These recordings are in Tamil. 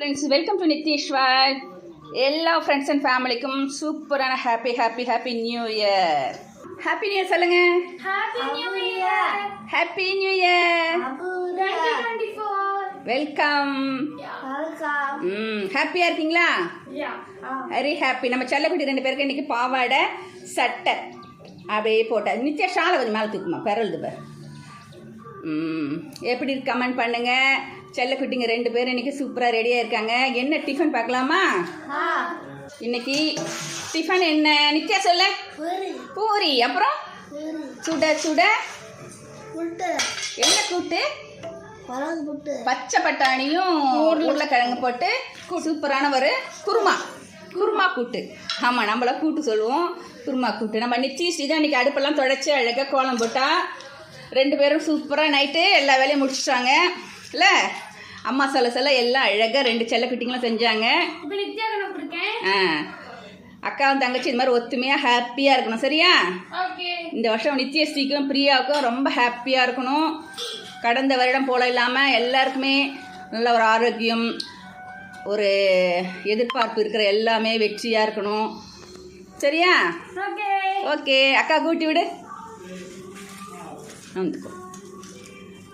ஃப்ரெண்ட்ஸ் வெல்கம் டு நித்தீஸ்வர் எல்லா ஃப்ரெண்ட்ஸ் அண்ட் ஃபேமிலிக்கும் சூப்பரான happy happy happy new year happy new year சொல்லுங்க. Happy New Year! Happy new year 2024! Welcome Welcome! ம் ஹாப்பியாக இருக்கீங்களா? Yeah. வெரி ஹாப்பி நம்ம செல்லக்குட்டி ரெண்டு பேருக்கு இன்னைக்கு பாவாடை சட்டை அப்படியே போட்ட. நித்யா ஷாலை கொஞ்சம் மேலே தூக்குமா? பெறலுது ம் எப்படி கமெண்ட் பண்ணுங்க. செல்லக்குட்டிங்க ரெண்டு பேரும் இன்னைக்கு சூப்பராக ரெடியாக இருக்காங்க. என்ன டிஃபன் பார்க்கலாமா. இன்னைக்கு டிஃபன் என்ன? நித்யா சொல்ல. பூரி. அப்புறம். சுட சுட. என்ன கூட்டு? பச்சை பட்டாணியும் உருளைக்கிழங்கு போட்டு சூப்பரான ஒரு குருமா. குருமா கூட்டு. ஆமாம் நம்மள கூட்டு சொல்லுவோம். குருமா கூட்டு. நம்ம நித்தி ஸ்ரீ தான் இன்றைக்கி அடுப்பெல்லாம் தொடச்சி அழகாக கோலம் போட்டா. ரெண்டு பேரும் சூப்பராக நைட்டு எல்லா வேலையும் முடிச்சிட்டாங்க. இல்லை அம்மா சொல்ல சொல்ல எல்லாம் அழகாக ரெண்டு செஞ்சாங்க. நித்யா கணக்கு இருக்கேன் ஆ. அக்காவும் தங்கச்சி இந்த மாதிரி ஒத்துமையாக ஹாப்பியாக இருக்கணும் சரியா? இந்த வருஷம் நித்யஸ்ரீக்கும் பிரியாவுக்கும் ரொம்ப ஹாப்பியாக இருக்கணும். கடந்த வருடம் போல இல்லாமல் எல்லாருக்குமே நல்ல ஒரு ஆரோக்கியம் ஒரு எதிர்பார்ப்பு இருக்கிற எல்லாமே வெற்றியாக இருக்கணும். சரியா? ஓகே. ஓகே. அக்கா கூட்டி விடு. வந்துக்கோ.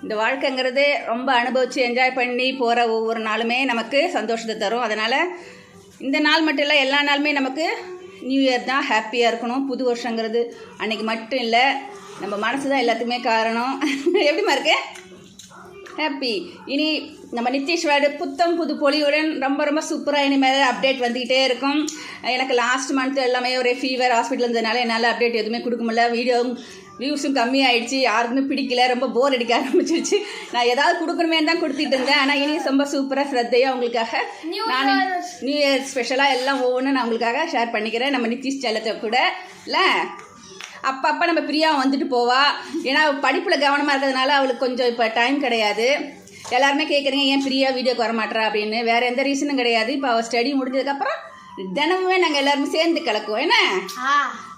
இந்த வாழ்க்கைங்கிறது ரொம்ப அனுபவித்து என்ஜாய் பண்ணி போகிற ஒவ்வொரு நாளுமே நமக்கு சந்தோஷத்தை தரும். அதனால் இந்த நாள் மட்டும் இல்லை எல்லா நாளுமே நமக்கு நியூ இயர் தான் ஹாப்பியாக இருக்கணும். புது வருஷங்கிறது அன்னைக்கு மட்டும் இல்லை நம்ம மனசு தான் எல்லாத்துக்குமே காரணம். எப்படிமா இருக்கு? ஹாப்பி இனி நம்ம நித்தீஸ்வரோட புத்தம் புது பொலியுடன் ரொம்ப ரொம்ப சூப்பராக இனிமேல் அப்டேட் வந்துக்கிட்டே இருக்கும். எனக்கு லாஸ்ட் மந்த் எல்லாமே ஒரே ஃபீவர் ஹாஸ்பிட்டல் இருந்ததுனால என்னால் அப்டேட் எதுவுமே கொடுக்க முடியல. வீடியோ வியூஸும் கம்மியாயிடுச்சு. யாருக்குமே பிடிக்கல. ரொம்ப போர் அடிக்க ஆரம்பிச்சிருச்சு. நான் ஏதாவது கொடுக்கணுமே தான் கொடுத்துட்டு இருந்தேன். ஆனால் இனி ரொம்ப சூப்பராக ஸ்ரத்தையாக உங்களுக்காக நான். நியூ இயர் ஸ்பெஷலாக எல்லாம் ஒவ்வொன்றும் நான் உங்களுக்காக ஷேர் பண்ணிக்கிறேன். நம்ம நித்திஷ் செல்லத்தை கூட. இல்லை? அப்பப்போ நம்ம பிரியாவும் வந்துட்டு போவா. ஏன்னா படிப்பில் கவனமாக இருக்கிறதுனால அவளுக்கு கொஞ்சம் இப்போ டைம் கிடையாது. எல்லாருமே கேட்குறீங்க ஏன் பிரியா வீடியோக்கு வர மாட்டேறா அப்படின்னு. வேறு எந்த ரீசனும் கிடையாது. இப்போ அவள் ஸ்டடி முடிஞ்சதுக்கப்புறம் தினமுமே நாங்கள் எல்லாருமே சேர்ந்து கலக்குவோம். என்ன?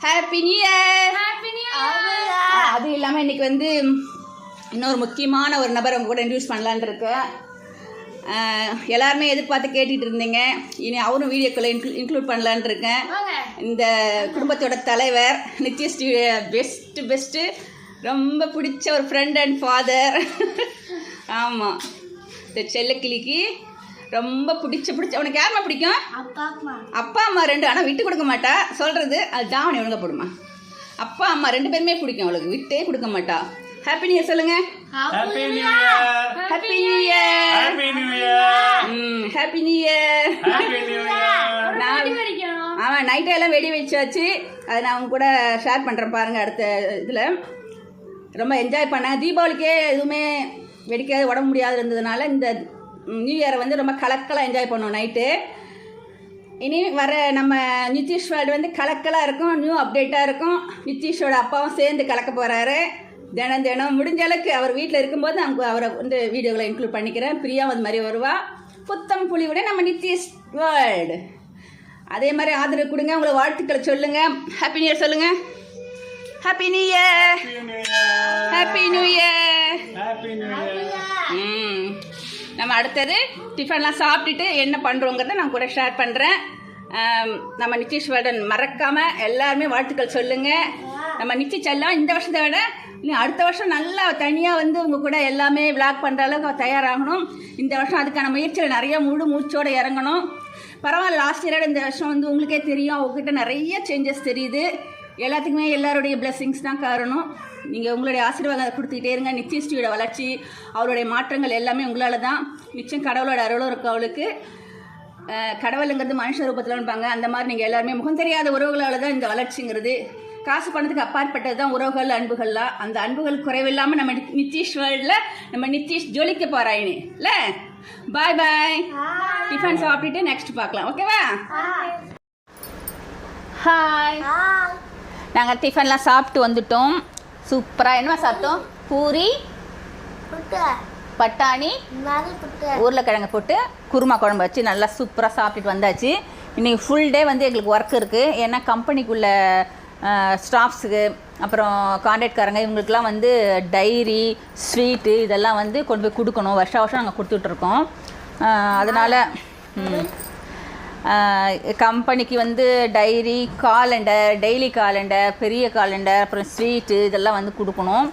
ஹாப்பி நியூ இயர் அது இல்லாமல் இன்னைக்கு வந்து இன்னொரு முக்கியமான ஒரு நபர் உங்க கூட இன்ட்ரடியூஸ் பண்ணலான்னு இருக்கேன் எல்லாருமே எதிர்பார்த்து கேட்டுட்டு இருந்தீங்க. இனி அவரும் வீடியோக்குள்ளே இன்க்ளூ இன்க்ளூட் பண்ணலான்னு இருக்கேன். இந்த குடும்பத்தோட தலைவர் நித்யஸ்ரீ பெஸ்ட்டு பெஸ்ட்டு ரொம்ப பிடிச்ச ஒரு ஃப்ரெண்ட் அண்ட் ஃபாதர் ஆமாம் இந்த செல்லக்கிளிக்கு ரொம்ப பிடிச்ச பிடிச்ச உனக்கு யாரும்மா பிடிக்கும்? அப்பா அம்மா. அப்பா அம்மா ரெண்டு ஆனால் விட்டு கொடுக்க மாட்டா. சொல்கிறது அது தாவணி ஒழுங்கா போடுமா. அப்பா அம்மா ரெண்டு பேருமே பிடிக்கும். அவளுக்கு விட்டே கொடுக்க மாட்டா. ஹாப்பி நியூ இயர் சொல்லுங்க. Happy New Year! Happy new year Happy New Year! ம் happy new year Happy New Year! நான் படிக்கணும் ஆமாம் நைட்டே எல்லாம் வெடி வச்சாச்சு அதை நான் அவங்க கூட ஷேர் பண்ணுறேன் பாருங்கள் அடுத்த இதில். ரொம்ப என்ஜாய் பண்ணேன். தீபாவளிக்கே எதுவுமே வெடிக்காது உடம்பு முடியாது இருந்ததுனால இந்த நியூ இயரை வந்து ரொம்ப கலக்கலாக என்ஜாய் பண்ணோம் நைட்டு இனி வர நம்ம நிதிஷ் வேர்ல்டு வந்து கலக்கலாக இருக்கும் நியூ அப்டேட்டாக இருக்கும். நிதிஷோட அப்பாவும் சேர்ந்து கலக்க போகிறாரு தினம் தினம் முடிஞ்ச அளவுக்கு அவர் வீட்டில் இருக்கும்போது அவங்க அவரை வந்து வீடியோவில் இன்க்ளூட் பண்ணிக்கிறேன். பிரியா அது மாதிரி வருவா. புத்தம் புலிவுட நம்ம நிதிஷ் வேர்ல்டு அதே மாதிரி ஆதரவு கொடுங்க உங்களை வாழ்த்துக்களை சொல்லுங்கள் ஹாப்பி நியூ இயர் சொல்லுங்கள் happy new year! Happy new year! ம். நம்ம அடுத்தது டிஃபன்லாம் சாப்பிட்டுட்டு என்ன பண்ணுறோங்கிறத நான் கூட ஷேர் பண்ணுறேன் நம்ம நிதிஷ் வேர்டன் மறக்காமல் எல்லாருமே வாழ்த்துக்கள் சொல்லுங்கள் நம்ம நித்தி செல்லம் இந்த வருஷத்தை விட இன்னும் அடுத்த வருஷம் நல்லா தனியாக வந்து உங்கள் கூட எல்லாமே விளாக் பண்ணுற அளவுக்கு தயாராகணும். இந்த வருஷம் அதுக்கான முயற்சியில் நிறைய முழு மூச்சோடு இறங்கணும். பரவாயில்ல லாஸ்ட் இயரோட இந்த வருஷம் வந்து உங்களுக்கே தெரியும் அவங்ககிட்ட நிறைய சேஞ்சஸ் தெரியுது. எல்லாத்துக்குமே எல்லாருடைய blessings தான் காரணம். நீங்கள் உங்களுடைய ஆசீர்வாதம் கொடுத்துக்கிட்டே இருங்க. நிச்சயஸ்ரீயோட வளர்ச்சி அவருடைய மாற்றங்கள் எல்லாமே உங்களால் தான் நிச்சயம் கடவுளோட அருளும் இருக்கு அவளுக்கு. கடவுளுங்கிறது மனுஷ ரூபத்தில் இருப்பாங்க. அந்த மாதிரி நீங்கள் எல்லாருமே முகம் தெரியாத உறவுகளால் தான் இந்த வளர்ச்சிங்கிறது காசு பணத்துக்கு அப்பாற்பட்டது தான் உறவுகள் அன்புகள்லாம் அந்த அன்புகள் குறைவில்லாமல் நம்ம நித்தீஷ் வேர்ல்டில் நம்ம நித்தீஷ் ஜொலிக்க போகிறாயினி இல்லை பாய் பாய் டிஃபன் சாப்பிட்டுட்டு நெக்ஸ்ட் பார்க்கலாம். ஓகேவா ஹாய் நாங்கள் டிஃபன்லாம் சாப்பிட்டு வந்துட்டோம். சூப்பராக என்னவா சாப்பிட்டோம்? பூரி புட்டு. பட்டாணி உருளைக்கிழங்கு போட்டு குருமா குழம்பு வச்சு நல்லா சூப்பராக சாப்பிட்டுட்டு வந்தாச்சு. இன்றைக்கி ஃபுல் டே வந்து எங்களுக்கு ஒர்க் இருக்குது ஏன்னா கம்பெனிக்குள்ள ஸ்டாஃப்ஸுக்கு அப்புறம் கான்ட்ராக்ட்காரங்க இவங்களுக்குலாம் வந்து டைரி ஸ்வீட்டு இதெல்லாம் வந்து கொண்டு போய் கொடுக்கணும். வருஷம் வருஷம் நாங்கள் கொடுத்துட்ருக்கோம். அதனால் கம்பெனிக்கு வந்து டைரி காலண்டர் டெய்லி காலண்டர் பெரிய காலண்டர் அப்புறம் ஸ்வீட்டு இதெல்லாம் வந்து கொடுக்கணும்.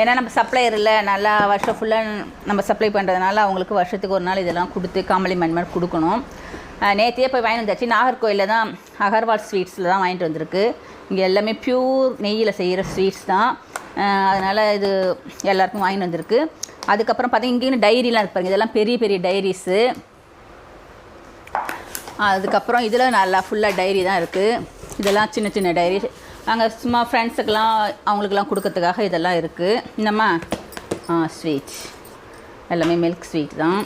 ஏன்னா நம்ம சப்ளையர் இல்லை. நல்லா வருஷம் ஃபுல்லாக நம்ம சப்ளை பண்ணுறதுனால அவங்களுக்கு வருஷத்துக்கு ஒரு நாள் இதெல்லாம் கொடுத்து காம்ப்ளிமெண்ட் மாதிரி கொடுக்கணும். நேற்றையே போய் வாங்கிட்டு வந்தாச்சு. நாகர்கோயிலில் தான் அகர்வால் ஸ்வீட்ஸில் தான் வாங்கிட்டு வந்திருக்கு. இங்கே எல்லாமே பியூர் நெய்யில் செய்கிற ஸ்வீட்ஸ் தான். அதனால் இது எல்லாருக்கும் வாங்கிட்டு வந்திருக்கு. அதுக்கப்புறம் பார்த்தீங்கன்னா இங்கேயும் டைரிலாம் இருப்பாங்க இதெல்லாம் பெரிய பெரிய டைரிஸு அதுக்கப்புறம் இதில் நல்லா ஃபுல்லாக டைரி தான் இருக்குது இதெல்லாம் சின்ன சின்ன டைரி நாங்கள் சும்மா ஃப்ரெண்ட்ஸுக்கெல்லாம் அவங்களுக்கெல்லாம் கொடுக்கறதுக்காக இதெல்லாம் இருக்குது இந்தம்மா ஆ ஸ்வீட்ஸ் எல்லாமே மில்க் ஸ்வீட் தான்.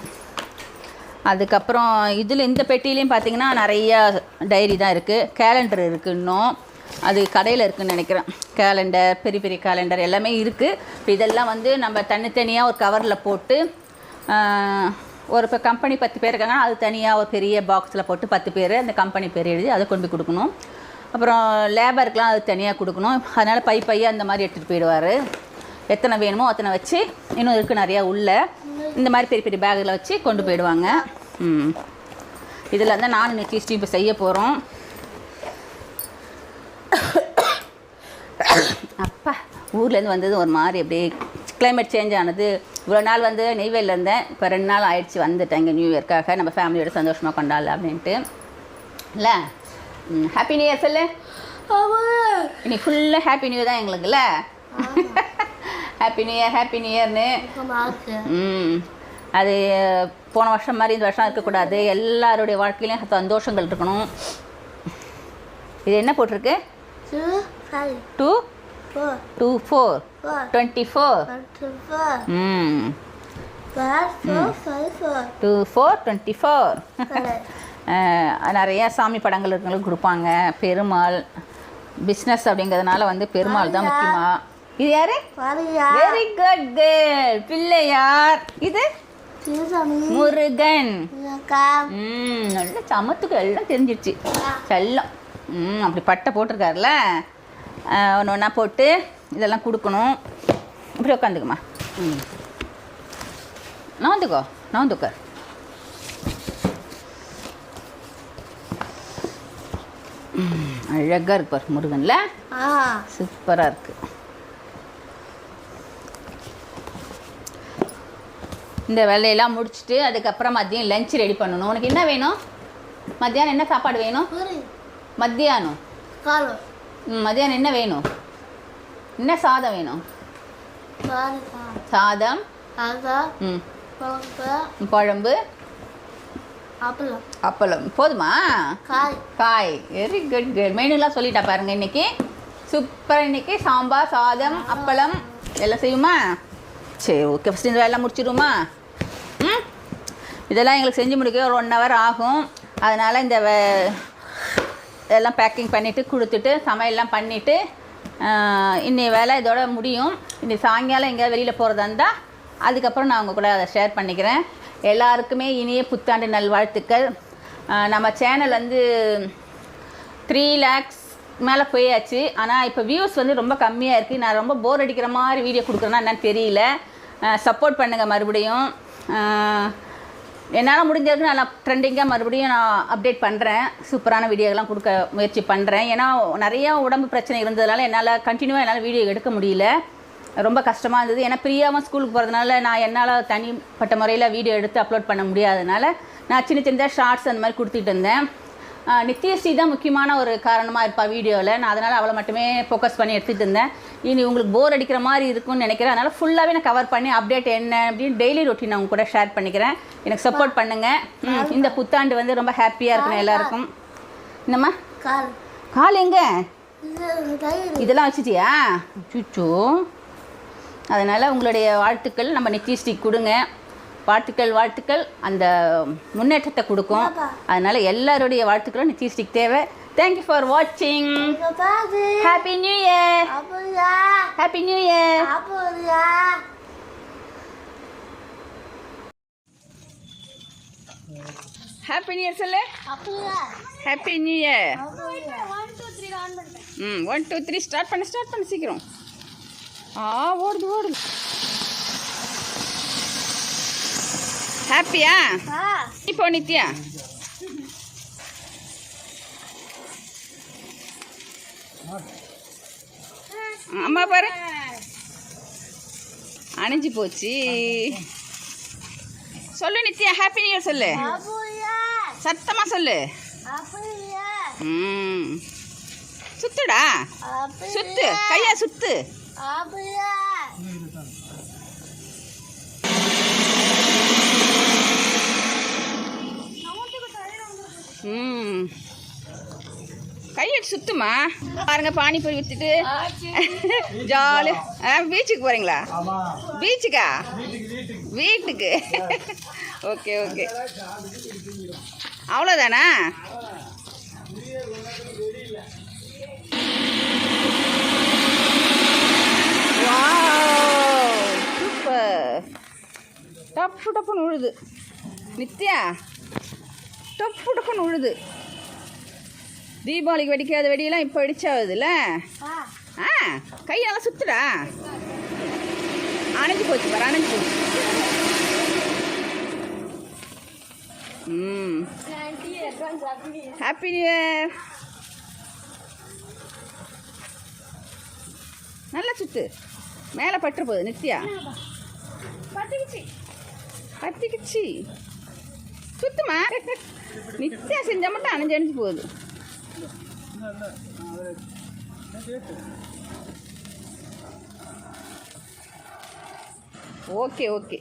அதுக்கப்புறம் இதில் இந்த பெட்டிலையும் பார்த்தீங்கன்னா நிறையா டைரி தான் இருக்குது கேலண்டர் இருக்குது இன்னும். அது கடையில் இருக்குன்னு நினைக்கிறேன். கேலண்டர் பெரிய பெரிய கேலண்டர் எல்லாமே இருக்குது இப்போ இதெல்லாம் வந்து நம்ம தனித்தனியாக ஒரு கவரில் போட்டு ஒரு இப்போ கம்பெனி பத்து பேர் இருக்காங்கன்னா அது தனியாக ஒரு பெரிய பாக்ஸில் போட்டு பத்து பேர் அந்த கம்பெனி பேர் எழுதி அதை கொண்டு போய் கொடுக்கணும். அப்புறம் லேபருக்கெலாம் அது தனியாக கொடுக்கணும். அதனால் பை பையாக அந்த மாதிரி எடுத்துகிட்டு போயிடுவார். எத்தனை வேணுமோ அத்தனை வச்சு இன்னும் இருக்குது நிறையா உள்ள. இந்த மாதிரி பெரிய பெரிய பேக்கில் வச்சு கொண்டு போயிடுவாங்க. இதில் வந்து நானும் நிச்சயிச்சு இப்போ செய்ய போகிறோம் அப்பா ஊர்லேருந்து வந்தது ஒரு மாதிரி அப்படியே கிளைமேட் சேஞ்ச் ஆனது. இவ்வளோ நாள் வந்து நெய்வேலியில் இருந்தேன். இப்போ ரெண்டு நாள் ஆயிடுச்சு வந்துட்டேன் இங்கே நியூ இயர்க்காக நம்ம ஃபேமிலியோட சந்தோஷமாக கொண்டாடலாம் அப்படின்ட்டு. இல்லை? ஹாப்பி நியூ இயர் சொல்லு. இன்னைக்கு ஃபுல்லாக ஹாப்பி நியூ தான் எங்களுக்குல்ல happy new year happy new இயர்னு ம். அது போன வருஷம் மாதிரி இந்த வருஷம் இருக்கக்கூடாது. எல்லாருடைய வாழ்க்கையிலையும் சந்தோஷங்கள் இருக்கணும். இது என்ன போட்டிருக்கு? Two, five, two four, two four four, twenty four four, five, four, five, four. Two four twenty four Correct. நிறைய சாமி படங்கள் இருக்கவங்களுக்கு கொடுப்பாங்க. பெருமாள் பிஸ்னஸ் அப்படிங்கிறதுனால வந்து பெருமாள் தான் முக்கியமா. இது யாரு? Very good girl Pillaiyar. இது? முருகன். ம் நல்ல சமத்துக்கு எல்லாம் தெரிஞ்சிருச்சு. செல்லம். அப்படி பட்டை போட்டிருக்காருல. ஒன்று ஒன்றா போட்டு இதெல்லாம் கொடுக்கணும். இப்படி உட்காந்துக்குமா ம். நான் வந்துக்கோ நான் வந்து உட்கார் ம், அழகா இருக்கு பாரு முருகன்ல. சூப்பராக இருக்கு. இந்த வேலையெல்லாம் முடிச்சுட்டு அதுக்கப்புறம் மதியம் லஞ்ச் ரெடி பண்ணணும். உனக்கு என்ன வேணும்? மத்தியானம் என்ன சாப்பாடு வேணும்? மத்தியானம். Kalo, ம், மத்தியானம் என்ன வேணும்? என்ன சாதம் வேணும்? சாதம். ம். குழம்பு. Apple, அப்பளம். போதுமா? Kai, காய். வெரி குட் குட் மெனுலாம் சொல்லிட்டா பாருங்க இன்னைக்கு. சூப்பர் இன்னைக்கு சாம்பார் சாதம் அப்பளம். எல்லாம் செய்யுமா? சரி ஓகே ஃபஸ்ட் இந்த வேலைலாம் முடிச்சிடுமா ம்? இதெல்லாம் எங்களுக்கு செஞ்சு முடிக்க ஒரு ஒன் ஹவர் ஆகும். அதனால் இந்த எல்லாம் இதெல்லாம் பேக்கிங் பண்ணிவிட்டு கொடுத்துட்டு சமையல்லாம் பண்ணிவிட்டு இன்னி வேலை இதோட முடியும். இன்னி சாயங்காலம் எங்கேயாவது வெளியில் போகிறதா இருந்தால் அதுக்கப்புறம் நான் உங்கள் கூட அதை ஷேர் பண்ணிக்கிறேன். எல்லாருக்குமே இனிய புத்தாண்டு நல்வாழ்த்துக்கள். வாழ்த்துக்கள் நம்ம சேனல் வந்து த்ரீ லேக்ஸ் மேலே போயாச்சு. ஆனால் இப்போ வியூஸ் வந்து ரொம்ப கம்மியாக இருக்குது நான் ரொம்ப போர் அடிக்கிற மாதிரி வீடியோ கொடுக்குறேன்னா என்னன்னு தெரியல. சப்போர்ட் பண்ணுங்கள் மறுபடியும். என்னால் முடிஞ்சதுக்கு நல்லா நான் ட்ரெண்டிங்காக மறுபடியும் நான் அப்டேட் பண்ணுறேன் சூப்பரான வீடியோலாம் கொடுக்க முயற்சி பண்ணுறேன் ஏன்னா நிறையா உடம்பு பிரச்சனை இருந்ததுனால என்னால் கண்டினியூவாக என்னால் வீடியோ எடுக்க முடியல. ரொம்ப கஷ்டமாக இருந்தது. ஏன்னா பிரியாமல் ஸ்கூலுக்கு போகிறதுனால நான் என்னால் தனிப்பட்ட முறையில் வீடியோ எடுத்து அப்லோட் பண்ண முடியாதனால நான் சின்ன சின்னதாக ஷார்ட்ஸ் அந்த மாதிரி கொடுத்துட்டு இருந்தேன். நித்யஸ்ரீ தான் முக்கியமான ஒரு காரணமாக இருப்பா வீடியோவில் நான் அதனால் அவளை மட்டுமே ஃபோக்கஸ் பண்ணி எடுத்துகிட்டு இருந்தேன். இனி உங்களுக்கு போர் அடிக்கிற மாதிரி இருக்கும்னு நினைக்கிறேன். அதனால் ஃபுல்லாகவே நான் கவர் பண்ணி அப்டேட் என்ன அப்படின்னு டெய்லி ரொட்டீன் அவங்க கூட ஷேர் பண்ணிக்கிறேன். எனக்கு சப்போர்ட் பண்ணுங்கள் இந்த புத்தாண்டு வந்து ரொம்ப ஹாப்பியாக இருக்கணும் எல்லாருக்கும். என்னம்மா? Kal, கால் எங்கே? இதெல்லாம் வச்சுட்டியா? சுச்சோ அதனால் உங்களுடைய வாழ்த்துக்கள் நம்ம நித்யஸ்ரீ கொடுங்க. வாழ்த்துக்கள் வாழ்த்துக்கள். அந்த முன்னேற்றத்தை கொடுக்கும். அதனால் எல்லாருடைய வாழ்த்துக்களும் நித்யஸ்ரீக்கு தேவை. தேங்க்யூ ஃபார் வாட்சிங் happy new year happy new year happy new year சொல்லு. ஹாப்பி நியூ இயர் ம் ஒன் டூ த்ரீ ஸ்டார்ட் பண்ணு ஸ்டார்ட் பண்ணு சீக்கிரம். ஆ ஓடுது ஓடுது. ஹாப்பியா இப்போ நித்யா? அம்மா பாரு. அணைஞ்சு போச்சு. சொல்லு நித்யா ஹாப்பி நியூ இயர் சொல்லு. அப்புயா சத்தமா சொல்லு. ம். சுத்துடா. சுத்து கையா சுத்து. ம். கையை சுத்துமா? பாருங்க பானிபூரி வித்துட்டு. ஜாலி. ஆ பீச்சுக்கு போறீங்களா? பீச்சுக்கா வீட்டுக்கு ஓகே ஓகே. அவ்வளோதானா சூப்பர் டப்பு டப்புன்னு உழுது. நித்யா? டப்பு டப்புன்னு உழுது. தீபாவளிக்கு வெடிக்காத வெடியெல்லாம் இப்போ வெடிச்சாகுதுல்ல ஆ. ஆ கை நல்லா சுத்துடா. அணைஞ்சு போச்சு பாரு அணைஞ்சு போச்சு. ம். ஹாப்பி நியூ இயர் நல்லா சுத்து. மேலே பட்டுற போகுது நித்யா பத்துக்குச்சு பத்திக்குச்சு சுத்துமா? நித்யா செஞ்சா மட்டும் அணைஞ்சு அணைஞ்சு போகுது ஓகே ஓகே